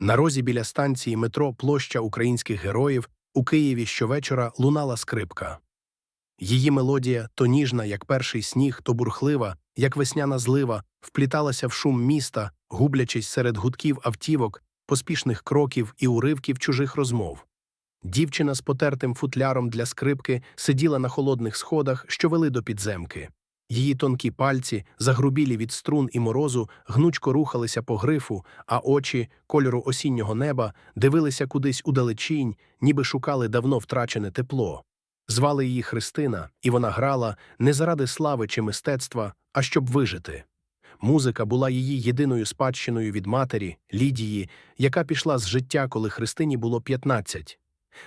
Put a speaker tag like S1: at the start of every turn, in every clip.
S1: На розі біля станції метро Площа українських героїв у Києві щовечора лунала скрипка. Її мелодія, то ніжна, як перший сніг, то бурхлива, як весняна злива, впліталася в шум міста, гублячись серед гудків автівок, поспішних кроків і уривків чужих розмов. Дівчина з потертим футляром для скрипки сиділа на холодних сходах, що вели до підземки. Її тонкі пальці, загрубілі від струн і морозу, гнучко рухалися по грифу, а очі, кольору осіннього неба, дивилися кудись удалечінь, ніби шукали давно втрачене тепло. Звали її Христина, і вона грала не заради слави чи мистецтва, а щоб вижити. Музика була її єдиною спадщиною від матері, Лідії, яка пішла з життя, коли Христині було 15.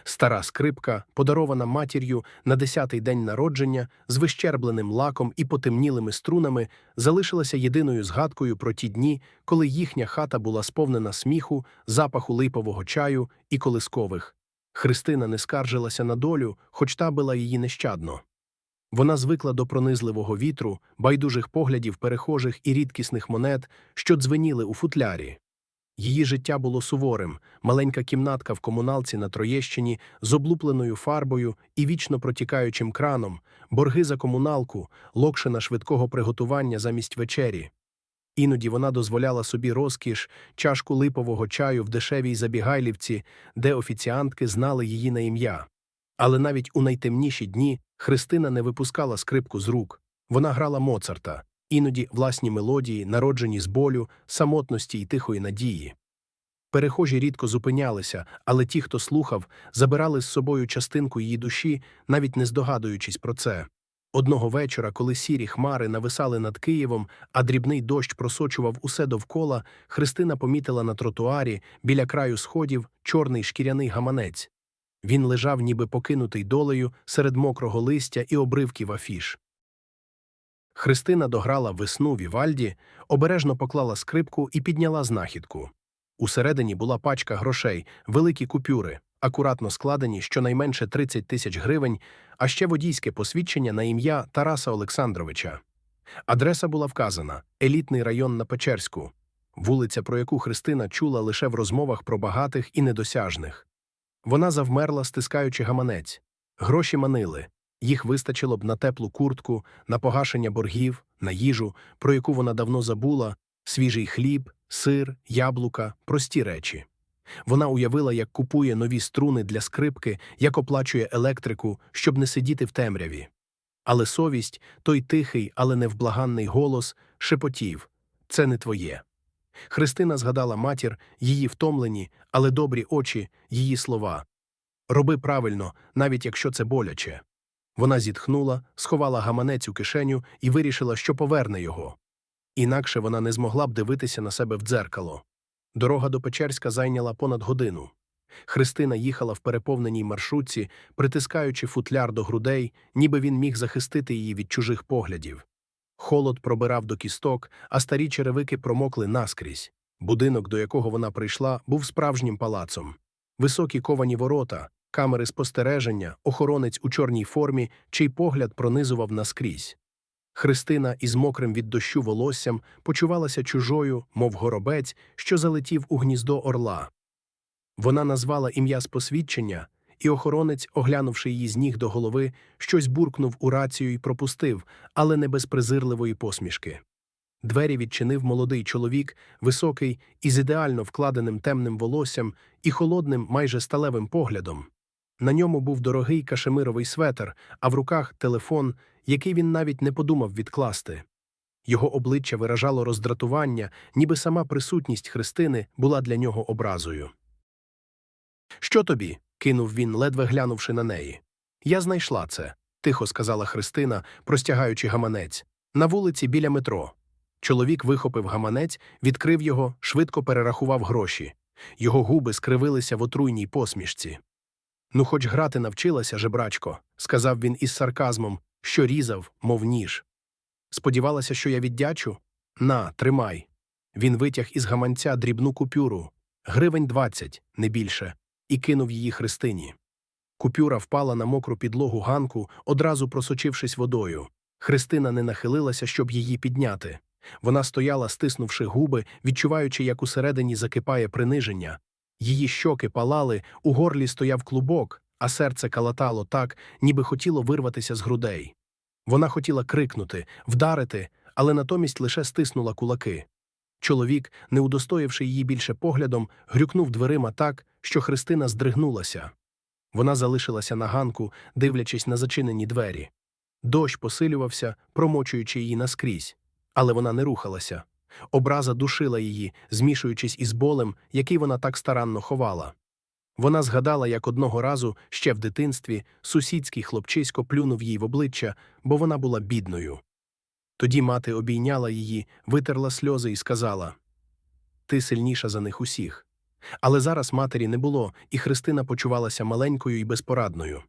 S1: Стара скрипка, подарована матір'ю на десятий день народження, з вищербленим лаком і потемнілими струнами, залишилася єдиною згадкою про ті дні, коли їхня хата була сповнена сміху, запаху липового чаю і колискових. Христина не скаржилася на долю, хоч та била її нещадно. Вона звикла до пронизливого вітру, байдужих поглядів перехожих і рідкісних монет, що дзвеніли у футлярі. Її життя було суворим, маленька кімнатка в комуналці на Троєщині з облупленою фарбою і вічно протікаючим краном, борги за комуналку, локшина швидкого приготування замість вечері. Іноді вона дозволяла собі розкіш, чашку липового чаю в дешевій забігайлівці, де офіціантки знали її на ім'я. Але навіть у найтемніші дні Христина не випускала скрипку з рук. Вона грала Моцарта, іноді власні мелодії, народжені з болю, самотності й тихої надії. Перехожі рідко зупинялися, але ті, хто слухав, забирали з собою частинку її душі, навіть не здогадуючись про це. Одного вечора, коли сірі хмари нависали над Києвом, а дрібний дощ просочував усе довкола, Христина помітила на тротуарі, біля краю сходів, чорний шкіряний гаманець. Він лежав, ніби покинутий долею, серед мокрого листя і обривків афіш. Христина дограла весну Вівальді, обережно поклала скрипку і підняла знахідку. Усередині була пачка грошей, великі купюри, акуратно складені щонайменше 30 тисяч гривень, а ще водійське посвідчення на ім'я Тараса Олександровича. Адреса була вказана елітний район на Печерську, вулиця, про яку Христина чула лише в розмовах про багатих і недосяжних. Вона завмерла, стискаючи гаманець. Гроші манили. Їх вистачило б на теплу куртку, на погашення боргів, на їжу, про яку вона давно забула, свіжий хліб, сир, яблука, прості речі. Вона уявила, як купує нові струни для скрипки, як оплачує електрику, щоб не сидіти в темряві. Але совість, той тихий, але невблаганний голос, шепотів це не твоє. Христина згадала матір, її втомлені, але добрі очі, її слова. Роби правильно, навіть якщо це боляче. Вона зітхнула, сховала гаманець у кишеню і вирішила, що поверне його. Інакше вона не змогла б дивитися на себе в дзеркало. Дорога до Печерська зайняла понад годину. Христина їхала в переповненій маршрутці, притискаючи футляр до грудей, ніби він міг захистити її від чужих поглядів. Холод пробирав до кісток, а старі черевики промокли наскрізь. Будинок, до якого вона прийшла, був справжнім палацом. Високі ковані ворота, камери спостереження, охоронець у чорній формі, чий погляд пронизував наскрізь. Христина із мокрим від дощу волоссям почувалася чужою, мов горобець, що залетів у гніздо орла. Вона назвала ім'я з посвідчення, і охоронець, оглянувши її з ніг до голови, щось буркнув у рацію і пропустив, але не без презирливої посмішки. Двері відчинив молодий чоловік, високий, із ідеально вкладеним темним волоссям і холодним, майже сталевим поглядом. На ньому був дорогий кашемировий светр, а в руках телефон, який він навіть не подумав відкласти. Його обличчя виражало роздратування, ніби сама присутність Христини була для нього образою. Що тобі? кинув він, ледве глянувши на неї. Я знайшла це, тихо сказала Христина, простягаючи гаманець. На вулиці біля метро. Чоловік вихопив гаманець, відкрив його, швидко перерахував гроші. Його губи скривилися в отруйній посмішці. Ну, хоч грати навчилася, жебрачко, сказав він із сарказмом, що різав, мов ніж. Сподівалася, що я віддячу? На, тримай. Він витяг із гаманця дрібну купюру, гривень двадцять, не більше, і кинув її Христині. Купюра впала на мокру підлогу ганку, одразу просочившись водою. Христина не нахилилася, щоб її підняти. Вона стояла, стиснувши губи, відчуваючи, як усередині закипає приниження. Її щоки палали, у горлі стояв клубок, а серце калатало так, ніби хотіло вирватися з грудей. Вона хотіла крикнути, вдарити, але натомість лише стиснула кулаки. Чоловік, не удостоївши її більше поглядом, грюкнув дверима так, що Христина здригнулася. Вона залишилася на ганку, дивлячись на зачинені двері. Дощ посилювався, промочуючи її наскрізь, але вона не рухалася. Образа душила її, змішуючись із болем, який вона так старанно ховала. Вона згадала, як одного разу, ще в дитинстві, сусідський хлопчисько плюнув їй в обличчя, бо вона була бідною. Тоді мати обійняла її, витерла сльози і сказала Ти сильніша за них усіх. Але зараз матері не було, і Христина почувалася маленькою і безпорадною.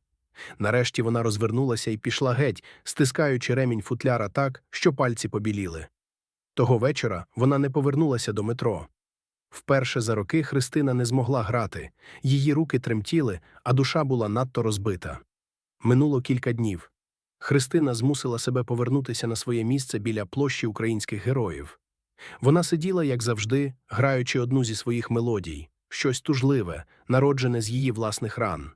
S1: Нарешті вона розвернулася і пішла геть, стискаючи ремінь футляра так, що пальці побіліли. Того вечора вона не повернулася до метро. Вперше за роки Христина не змогла грати, її руки тремтіли, а душа була надто розбита. Минуло кілька днів. Христина змусила себе повернутися на своє місце біля площі українських героїв. Вона сиділа, як завжди, граючи одну зі своїх мелодій, щось тужливе, народжене з її власних ран.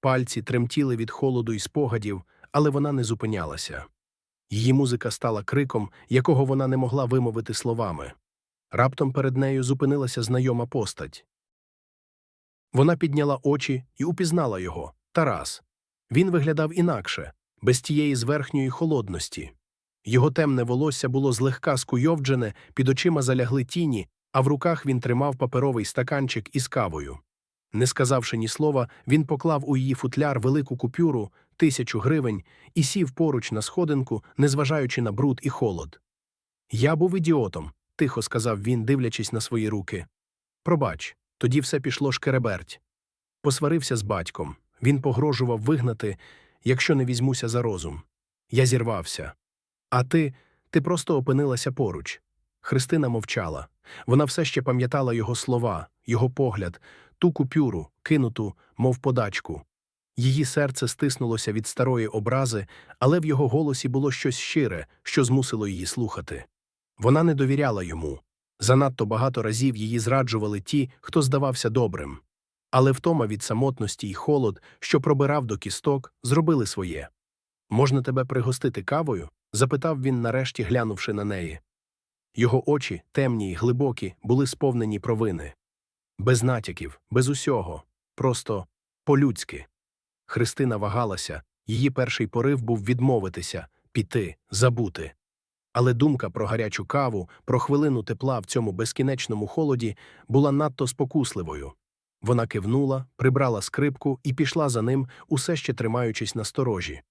S1: Пальці тремтіли від холоду і спогадів, але вона не зупинялася. Її музика стала криком, якого вона не могла вимовити словами. Раптом перед нею зупинилася знайома постать. Вона підняла очі і упізнала його Тарас. Він виглядав інакше, без тієї зверхньої холодності. Його темне волосся було злегка скуйовджене, під очима залягли тіні, а в руках він тримав паперовий стаканчик із кавою. Не сказавши ні слова, він поклав у її футляр велику купюру, тисячу гривень, і сів поруч на сходинку, незважаючи на бруд і холод. Я був ідіотом, тихо сказав він, дивлячись на свої руки. Пробач, тоді все пішло шкереберть. Посварився з батьком. Він погрожував вигнати, якщо не візьмуся за розум. Я зірвався. А ти, ти просто опинилася поруч. Христина мовчала. Вона все ще пам'ятала його слова, його погляд, ту купюру, кинуту, мов подачку. Її серце стиснулося від старої образи, але в його голосі було щось щире, що змусило її слухати. Вона не довіряла йому. Занадто багато разів її зраджували ті, хто здавався добрим. Але втома від самотності й холод, що пробирав до кісток, зробили своє. Можна тебе пригостити кавою? запитав він, нарешті глянувши на неї. Його очі, темні й глибокі, були сповнені провини. Без натяків, без усього, просто по-людськи. Христина вагалася, її перший порив був відмовитися, піти, забути. Але думка про гарячу каву, про хвилину тепла в цьому безкінечному холоді була надто спокусливою. Вона кивнула, прибрала скрипку і пішла за ним, усе ще тримаючись на сторожі.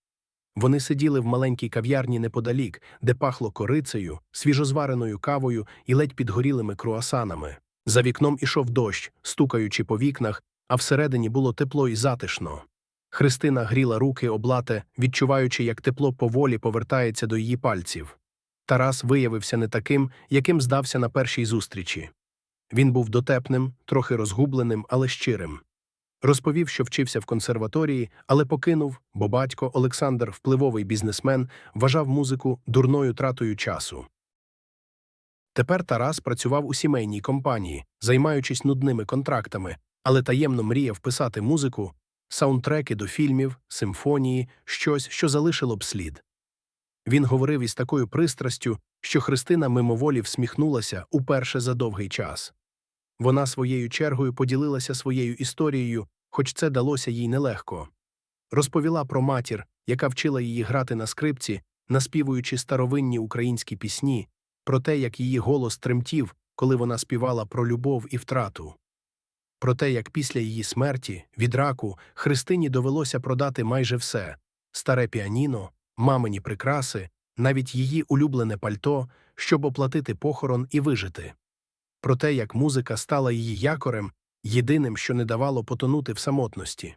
S1: Вони сиділи в маленькій кав'ярні неподалік, де пахло корицею, свіжозвареною кавою і ледь підгорілими круасанами. За вікном ішов дощ, стукаючи по вікнах, а всередині було тепло і затишно. Христина гріла руки облате, відчуваючи, як тепло поволі повертається до її пальців. Тарас виявився не таким, яким здався на першій зустрічі. Він був дотепним, трохи розгубленим, але щирим. Розповів, що вчився в консерваторії, але покинув, бо батько Олександр, впливовий бізнесмен, вважав музику дурною тратою часу. Тепер Тарас працював у сімейній компанії, займаючись нудними контрактами, але таємно мріяв писати музику, саундтреки до фільмів, симфонії, щось, що залишило б слід. Він говорив із такою пристрастю, що Христина мимоволі всміхнулася уперше за довгий час. Вона своєю чергою поділилася своєю історією, хоч це далося їй нелегко. Розповіла про матір, яка вчила її грати на скрипці, наспівуючи старовинні українські пісні, про те, як її голос тремтів, коли вона співала про любов і втрату. Про те, як після її смерті, від раку, Христині довелося продати майже все старе піаніно, мамині прикраси, навіть її улюблене пальто, щоб оплатити похорон і вижити. Про те, як музика стала її якорем, єдиним, що не давало потонути в самотності.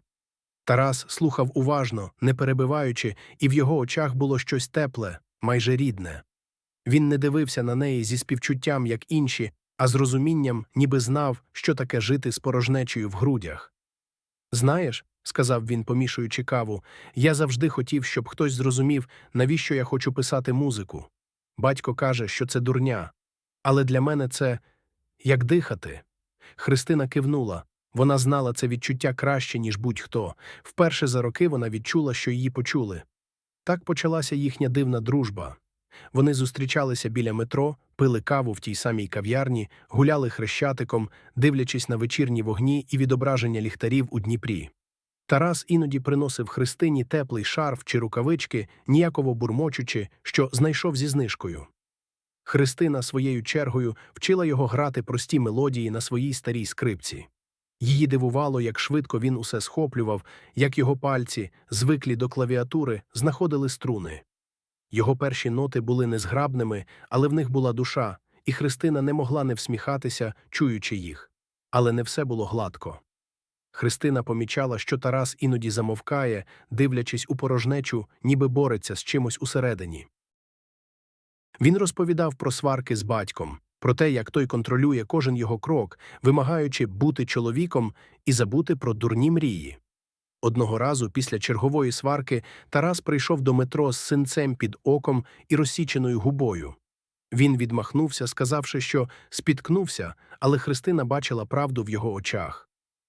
S1: Тарас слухав уважно, не перебиваючи, і в його очах було щось тепле, майже рідне. Він не дивився на неї зі співчуттям, як інші, а з розумінням, ніби знав, що таке жити з порожнечею в грудях. Знаєш, сказав він, помішуючи каву, я завжди хотів, щоб хтось зрозумів, навіщо я хочу писати музику. Батько каже, що це дурня. Але для мене це як дихати. Христина кивнула. Вона знала це відчуття краще, ніж будь-хто. Вперше за роки вона відчула, що її почули. Так почалася їхня дивна дружба. Вони зустрічалися біля метро, пили каву в тій самій кав'ярні, гуляли хрещатиком, дивлячись на вечірні вогні і відображення ліхтарів у Дніпрі. Тарас іноді приносив Христині теплий шарф чи рукавички, ніяково бурмочучи, що знайшов зі знижкою. Христина своєю чергою вчила його грати прості мелодії на своїй старій скрипці. Її дивувало, як швидко він усе схоплював, як його пальці, звиклі до клавіатури, знаходили струни. Його перші ноти були незграбними, але в них була душа, і Христина не могла не всміхатися, чуючи їх. Але не все було гладко. Христина помічала, що Тарас іноді замовкає, дивлячись у порожнечу, ніби бореться з чимось усередині. Він розповідав про сварки з батьком, про те, як той контролює кожен його крок, вимагаючи бути чоловіком і забути про дурні мрії. Одного разу після чергової сварки Тарас прийшов до метро з синцем під оком і розсіченою губою. Він відмахнувся, сказавши, що спіткнувся, але Христина бачила правду в його очах.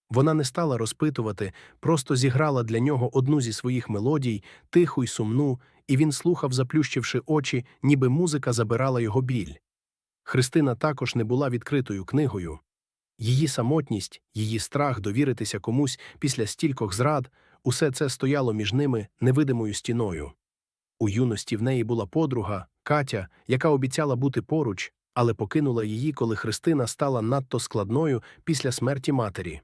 S1: Вона не стала розпитувати, просто зіграла для нього одну зі своїх мелодій, тиху й сумну, і він слухав, заплющивши очі, ніби музика забирала його біль. Христина також не була відкритою книгою. Її самотність, її страх довіритися комусь після стількох зрад, усе це стояло між ними невидимою стіною. У юності в неї була подруга, Катя, яка обіцяла бути поруч, але покинула її, коли Христина стала надто складною після смерті матері.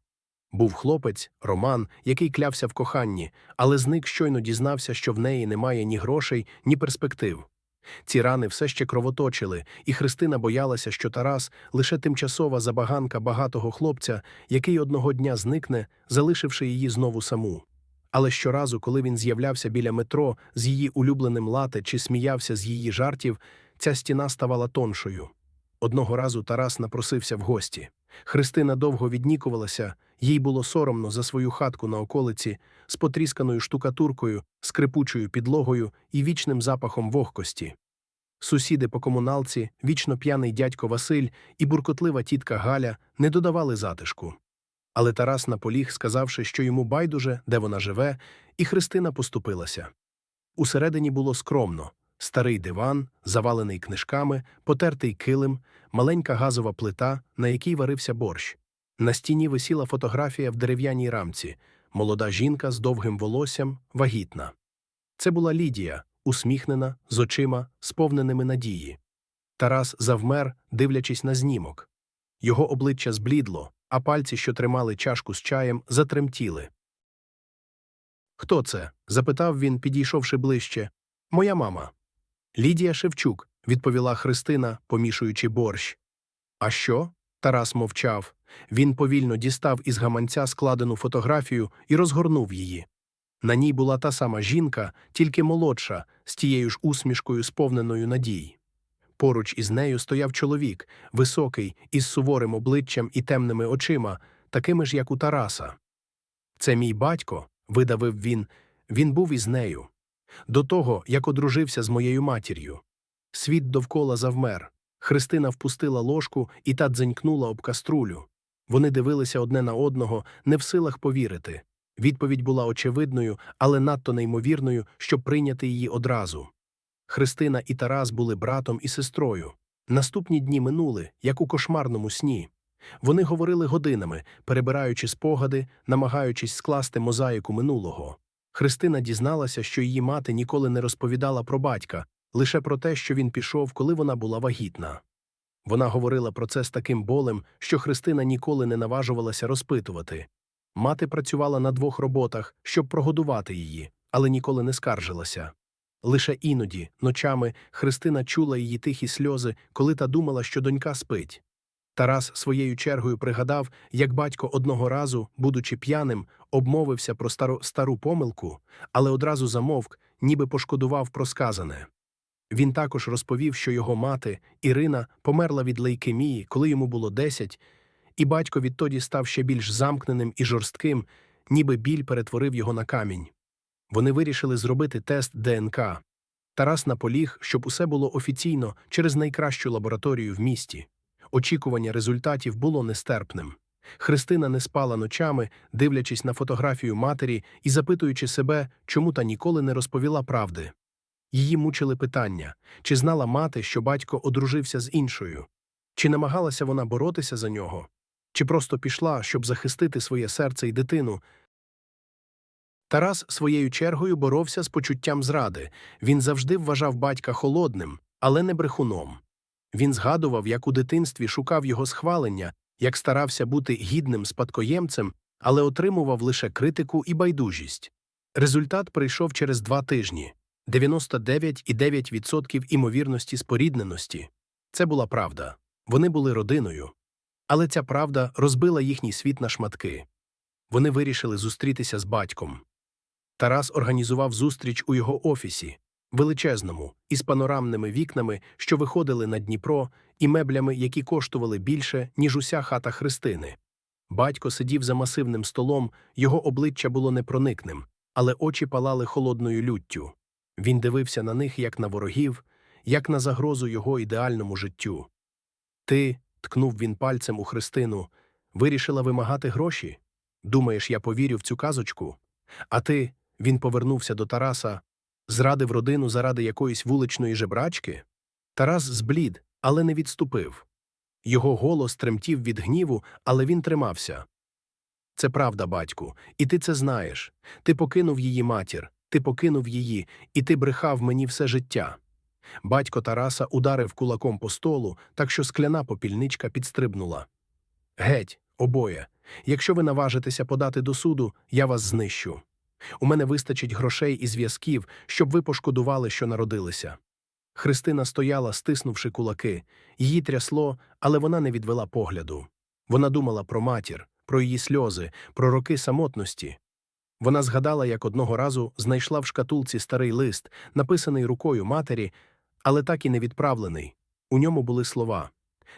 S1: Був хлопець, Роман, який клявся в коханні, але зник щойно дізнався, що в неї немає ні грошей, ні перспектив. Ці рани все ще кровоточили, і Христина боялася, що Тарас лише тимчасова забаганка багатого хлопця, який одного дня зникне, залишивши її знову саму. Але щоразу, коли він з'являвся біля метро з її улюбленим лате чи сміявся з її жартів, ця стіна ставала тоншою. Одного разу Тарас напросився в гості. Христина довго віднікувалася, їй було соромно за свою хатку на околиці з потрісканою штукатуркою, скрипучою підлогою і вічним запахом вогкості. Сусіди по комуналці, вічно п'яний дядько Василь і буркотлива тітка Галя не додавали затишку. Але Тарас наполіг, сказавши, що йому байдуже, де вона живе, і Христина поступилася. Усередині було скромно старий диван, завалений книжками, потертий килим, маленька газова плита, на якій варився борщ. На стіні висіла фотографія в дерев'яній рамці молода жінка з довгим волоссям, вагітна. Це була Лідія, усміхнена, з очима, сповненими надії. Тарас завмер, дивлячись на знімок. Його обличчя зблідло, а пальці, що тримали чашку з чаєм, затремтіли. Хто це? запитав він, підійшовши ближче. Моя мама. Лідія Шевчук, відповіла Христина, помішуючи борщ. А що? Тарас мовчав. Він повільно дістав із гаманця складену фотографію і розгорнув її. На ній була та сама жінка, тільки молодша, з тією ж усмішкою, сповненою надій. Поруч із нею стояв чоловік, високий, із суворим обличчям і темними очима, такими ж, як у Тараса. Це мій батько, видавив він, він був із нею. До того, як одружився з моєю матір'ю. Світ довкола завмер. Христина впустила ложку і та дзенькнула об каструлю. Вони дивилися одне на одного, не в силах повірити. Відповідь була очевидною, але надто неймовірною, щоб прийняти її одразу. Христина і Тарас були братом і сестрою. Наступні дні минули, як у кошмарному сні. Вони говорили годинами, перебираючи спогади, намагаючись скласти мозаїку минулого. Христина дізналася, що її мати ніколи не розповідала про батька, лише про те, що він пішов, коли вона була вагітна. Вона говорила про це з таким болем, що Христина ніколи не наважувалася розпитувати. Мати працювала на двох роботах, щоб прогодувати її, але ніколи не скаржилася. Лише іноді, ночами, Христина чула її тихі сльози, коли та думала, що донька спить. Тарас своєю чергою пригадав, як батько одного разу, будучи п'яним, обмовився про стару, стару помилку, але одразу замовк, ніби пошкодував про сказане. Він також розповів, що його мати, Ірина, померла від лейкемії, коли йому було 10, і батько відтоді став ще більш замкненим і жорстким, ніби біль перетворив його на камінь. Вони вирішили зробити тест ДНК. Тарас наполіг, щоб усе було офіційно через найкращу лабораторію в місті. Очікування результатів було нестерпним. Христина не спала ночами, дивлячись на фотографію матері і запитуючи себе, чому та ніколи не розповіла правди. Її мучили питання чи знала мати, що батько одружився з іншою, чи намагалася вона боротися за нього, чи просто пішла, щоб захистити своє серце і дитину. Тарас своєю чергою боровся з почуттям зради. Він завжди вважав батька холодним, але не брехуном. Він згадував, як у дитинстві шукав його схвалення, як старався бути гідним спадкоємцем, але отримував лише критику і байдужість. Результат прийшов через два тижні 99,9% імовірності спорідненості. Це була правда. Вони були родиною. Але ця правда розбила їхній світ на шматки. Вони вирішили зустрітися з батьком. Тарас організував зустріч у його офісі, величезному, із панорамними вікнами, що виходили на Дніпро, і меблями, які коштували більше, ніж уся хата Христини. Батько сидів за масивним столом, його обличчя було непроникним, але очі палали холодною люттю. Він дивився на них як на ворогів, як на загрозу його ідеальному життю. Ти, ткнув він пальцем у Христину, вирішила вимагати гроші? Думаєш, я повірю в цю казочку? А ти, він повернувся до Тараса, зрадив родину заради якоїсь вуличної жебрачки? Тарас зблід, але не відступив. Його голос тремтів від гніву, але він тримався. Це правда, батьку, і ти це знаєш. Ти покинув її матір, ти покинув її, і ти брехав мені все життя. Батько Тараса ударив кулаком по столу, так що скляна попільничка підстрибнула. Геть, обоє. Якщо ви наважитеся подати до суду, я вас знищу. У мене вистачить грошей і зв'язків, щоб ви пошкодували, що народилися. Христина стояла, стиснувши кулаки. Її трясло, але вона не відвела погляду. Вона думала про матір, про її сльози, про роки самотності. Вона згадала, як одного разу знайшла в шкатулці старий лист, написаний рукою матері, але так і не відправлений. У ньому були слова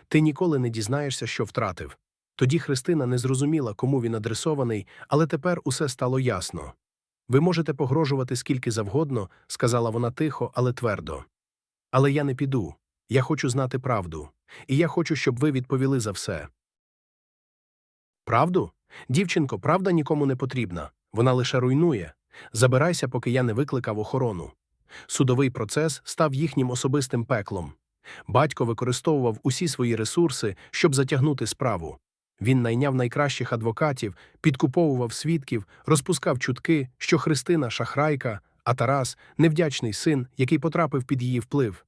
S1: Ти ніколи не дізнаєшся, що втратив. Тоді Христина не зрозуміла, кому він адресований, але тепер усе стало ясно. Ви можете погрожувати скільки завгодно, сказала вона тихо, але твердо. Але я не піду. Я хочу знати правду. І я хочу, щоб ви відповіли за все. Правду? Дівчинко, правда нікому не потрібна. Вона лише руйнує. Забирайся, поки я не викликав охорону. Судовий процес став їхнім особистим пеклом. Батько використовував усі свої ресурси, щоб затягнути справу. Він найняв найкращих адвокатів, підкуповував свідків, розпускав чутки, що Христина шахрайка, а Тарас невдячний син, який потрапив під її вплив.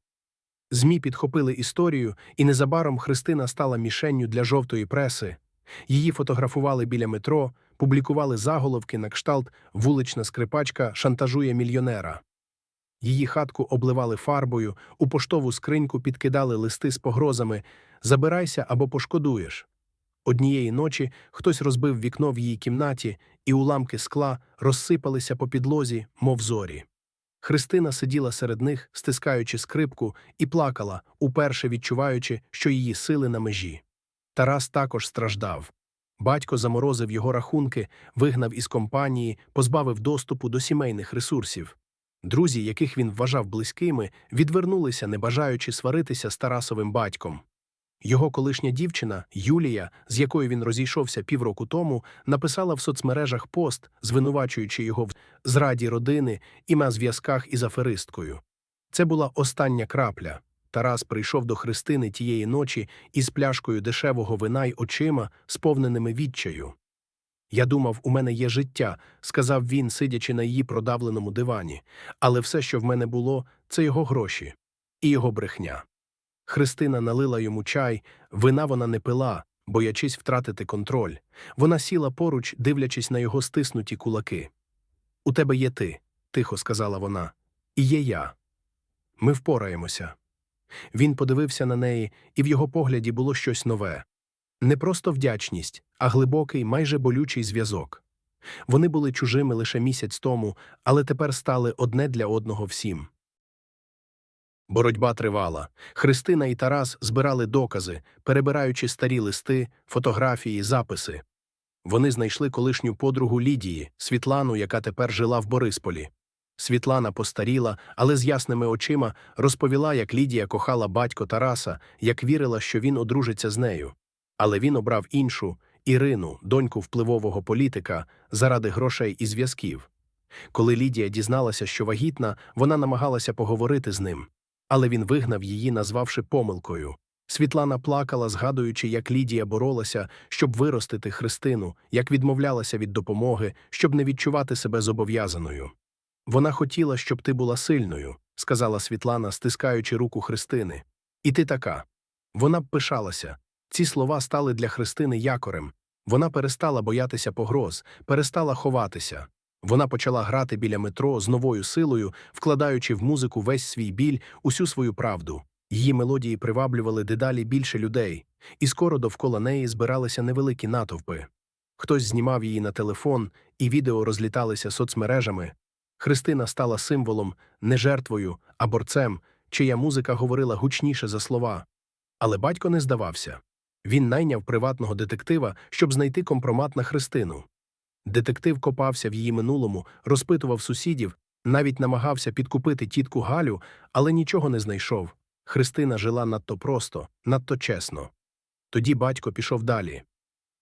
S1: ЗМІ підхопили історію, і незабаром Христина стала мішенню для жовтої преси. Її фотографували біля метро, публікували заголовки на кшталт вулична скрипачка шантажує мільйонера. Її хатку обливали фарбою, у поштову скриньку підкидали листи з погрозами Забирайся або пошкодуєш. Однієї ночі хтось розбив вікно в її кімнаті, і уламки скла розсипалися по підлозі, мов зорі. Христина сиділа серед них, стискаючи скрипку, і плакала, уперше відчуваючи, що її сили на межі. Тарас також страждав. Батько заморозив його рахунки, вигнав із компанії, позбавив доступу до сімейних ресурсів. Друзі, яких він вважав близькими, відвернулися, не бажаючи сваритися з Тарасовим батьком. Його колишня дівчина, Юлія, з якою він розійшовся півроку тому, написала в соцмережах пост, звинувачуючи його в зраді родини і на зв'язках із аферисткою. Це була остання крапля. Тарас прийшов до Христини тієї ночі із пляшкою дешевого вина й очима, сповненими відчаю. Я думав, у мене є життя, сказав він, сидячи на її продавленому дивані, але все, що в мене було, це його гроші і його брехня. Христина налила йому чай, вина вона не пила, боячись втратити контроль. Вона сіла поруч, дивлячись на його стиснуті кулаки. У тебе є ти, тихо сказала вона, і є я. Ми впораємося. Він подивився на неї, і в його погляді було щось нове не просто вдячність, а глибокий, майже болючий зв'язок. Вони були чужими лише місяць тому, але тепер стали одне для одного всім. Боротьба тривала. Христина і Тарас збирали докази, перебираючи старі листи, фотографії, записи. Вони знайшли колишню подругу Лідії, Світлану, яка тепер жила в Борисполі. Світлана постаріла, але з ясними очима розповіла, як Лідія кохала батько Тараса, як вірила, що він одружиться з нею. Але він обрав іншу Ірину, доньку впливового політика, заради грошей і зв'язків. Коли Лідія дізналася, що вагітна, вона намагалася поговорити з ним, але він вигнав її, назвавши помилкою. Світлана плакала, згадуючи, як Лідія боролася, щоб виростити Христину, як відмовлялася від допомоги, щоб не відчувати себе зобов'язаною. Вона хотіла, щоб ти була сильною, сказала Світлана, стискаючи руку Христини. І ти така. Вона б пишалася. Ці слова стали для Христини якорем. Вона перестала боятися погроз, перестала ховатися. Вона почала грати біля метро з новою силою, вкладаючи в музику весь свій біль, усю свою правду. Її мелодії приваблювали дедалі більше людей, і скоро довкола неї збиралися невеликі натовпи. Хтось знімав її на телефон, і відео розліталися соцмережами. Христина стала символом, не жертвою, а борцем, чия музика говорила гучніше за слова. Але батько не здавався. Він найняв приватного детектива, щоб знайти компромат на Христину. Детектив копався в її минулому, розпитував сусідів, навіть намагався підкупити тітку Галю, але нічого не знайшов. Христина жила надто просто, надто чесно. Тоді батько пішов далі.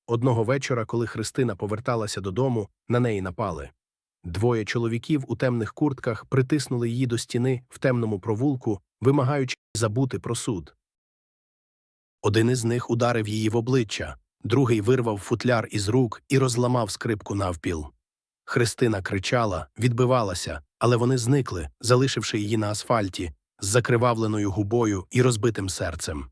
S1: Одного вечора, коли Христина поверталася додому, на неї напали. Двоє чоловіків у темних куртках притиснули її до стіни в темному провулку, вимагаючи забути про суд. Один із них ударив її в обличчя, другий вирвав футляр із рук і розламав скрипку навпіл. Христина кричала, відбивалася, але вони зникли, залишивши її на асфальті, з закривавленою губою і розбитим серцем.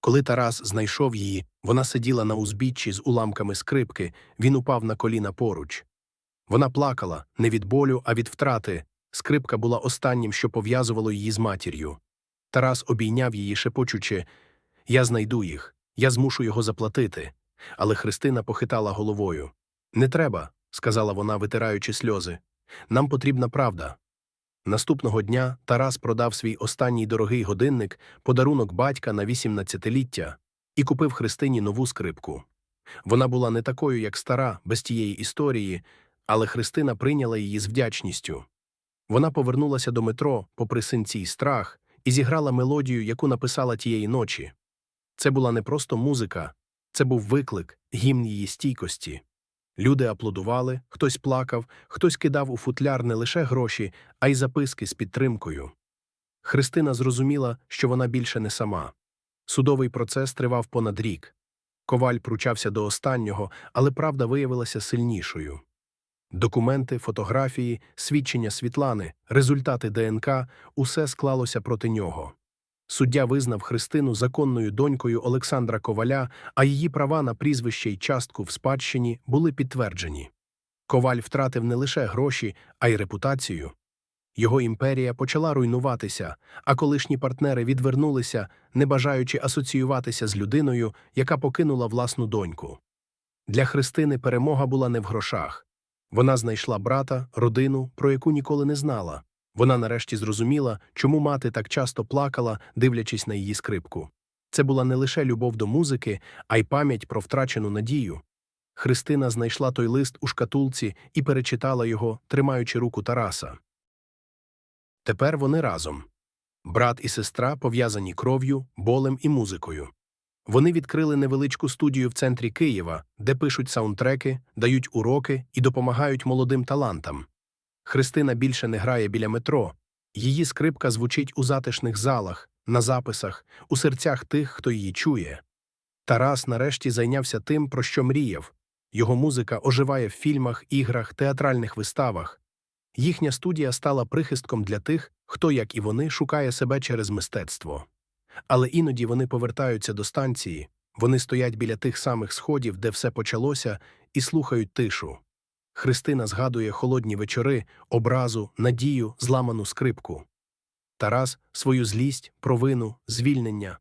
S1: Коли Тарас знайшов її, вона сиділа на узбіччі з уламками скрипки, він упав на коліна поруч. Вона плакала не від болю, а від втрати. Скрипка була останнім, що пов'язувало її з матір'ю. Тарас обійняв її, шепочучи Я знайду їх, я змушу його заплатити. Але Христина похитала головою. Не треба, сказала вона, витираючи сльози. Нам потрібна правда. Наступного дня Тарас продав свій останній дорогий годинник, подарунок батька на 18-ліття, і купив Христині нову скрипку. Вона була не такою, як стара, без тієї історії, але Христина прийняла її з вдячністю. Вона повернулася до метро, попри синці й страх, і зіграла мелодію, яку написала тієї ночі. Це була не просто музика, це був виклик, гімн її стійкості. Люди аплодували, хтось плакав, хтось кидав у футляр не лише гроші, а й записки з підтримкою. Христина зрозуміла, що вона більше не сама. Судовий процес тривав понад рік. Коваль пручався до останнього, але правда виявилася сильнішою. Документи, фотографії, свідчення Світлани, результати ДНК усе склалося проти нього. Суддя визнав Христину законною донькою Олександра Коваля, а її права на прізвище й частку в спадщині були підтверджені. Коваль втратив не лише гроші, а й репутацію. Його імперія почала руйнуватися, а колишні партнери відвернулися, не бажаючи асоціюватися з людиною, яка покинула власну доньку. Для Христини перемога була не в грошах. Вона знайшла брата, родину, про яку ніколи не знала. Вона нарешті зрозуміла, чому мати так часто плакала, дивлячись на її скрипку. Це була не лише любов до музики, а й пам'ять про втрачену надію. Христина знайшла той лист у шкатулці і перечитала його, тримаючи руку Тараса. Тепер вони разом. Брат і сестра пов'язані кров'ю, болем і музикою. Вони відкрили невеличку студію в центрі Києва, де пишуть саундтреки, дають уроки і допомагають молодим талантам. Христина більше не грає біля метро. Її скрипка звучить у затишних залах, на записах, у серцях тих, хто її чує. Тарас нарешті зайнявся тим, про що мріяв. Його музика оживає в фільмах, іграх, театральних виставах. Їхня студія стала прихистком для тих, хто, як і вони, шукає себе через мистецтво. Але іноді вони повертаються до станції, вони стоять біля тих самих сходів, де все почалося, і слухають тишу. Христина згадує холодні вечори, образу, надію, зламану скрипку. Тарас свою злість, провину, звільнення.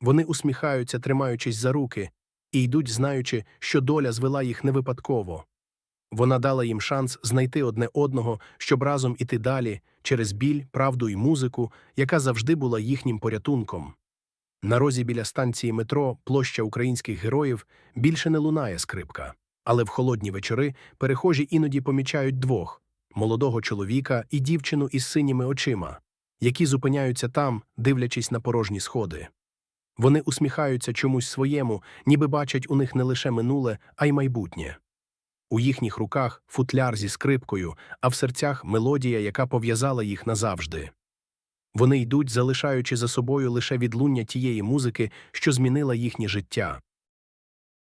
S1: Вони усміхаються, тримаючись за руки, і йдуть, знаючи, що доля звела їх не випадково. Вона дала їм шанс знайти одне одного, щоб разом іти далі через біль, правду і музику, яка завжди була їхнім порятунком. На розі біля станції метро, площа українських героїв, більше не лунає скрипка. Але в холодні вечори перехожі іноді помічають двох молодого чоловіка і дівчину із синіми очима, які зупиняються там, дивлячись на порожні сходи. Вони усміхаються чомусь своєму, ніби бачать у них не лише минуле, а й майбутнє. У їхніх руках футляр зі скрипкою, а в серцях мелодія, яка пов'язала їх назавжди. Вони йдуть, залишаючи за собою лише відлуння тієї музики, що змінила їхнє життя.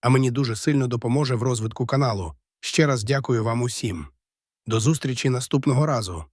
S1: а мені дуже сильно допоможе в розвитку каналу. Ще раз дякую вам усім. До зустрічі наступного разу.